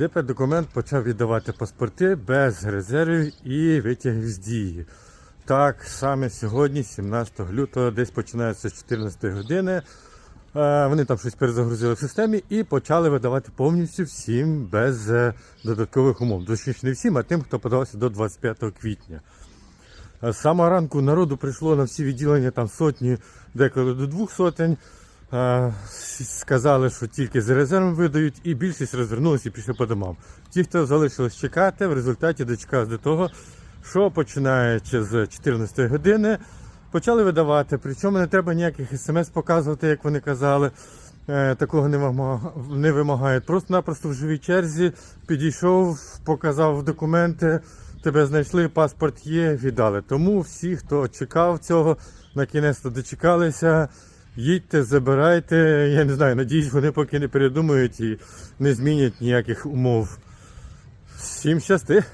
ДП документ почав віддавати паспорти без резервів і витягів з дії. Так, саме сьогодні, 17 лютого, десь починається з 14 години. Е, Вони там щось перезагрузили в системі і почали видавати повністю всім без е, додаткових умов. Точніше, не всім, а тим, хто подавався до 25 квітня. З самого ранку народу прийшло на всі відділення там сотні, деколи до двох сотень. Сказали, що тільки з резервом видають, і більшість розвернулися і пішли по домам. Ті, хто залишились чекати, в результаті дочекався до того, що починаючи з 14 години почали видавати. Причому не треба ніяких смс показувати, як вони казали. Е, Такого не вимагають. Просто-напросто в живій черзі підійшов, показав документи, тебе знайшли, паспорт є, віддали. Тому всі, хто чекав цього, на кінець дочекалися. Їдьте, забирайте. Я не знаю, надіюсь, вони поки не передумають і не змінять ніяких умов. Всім щасти!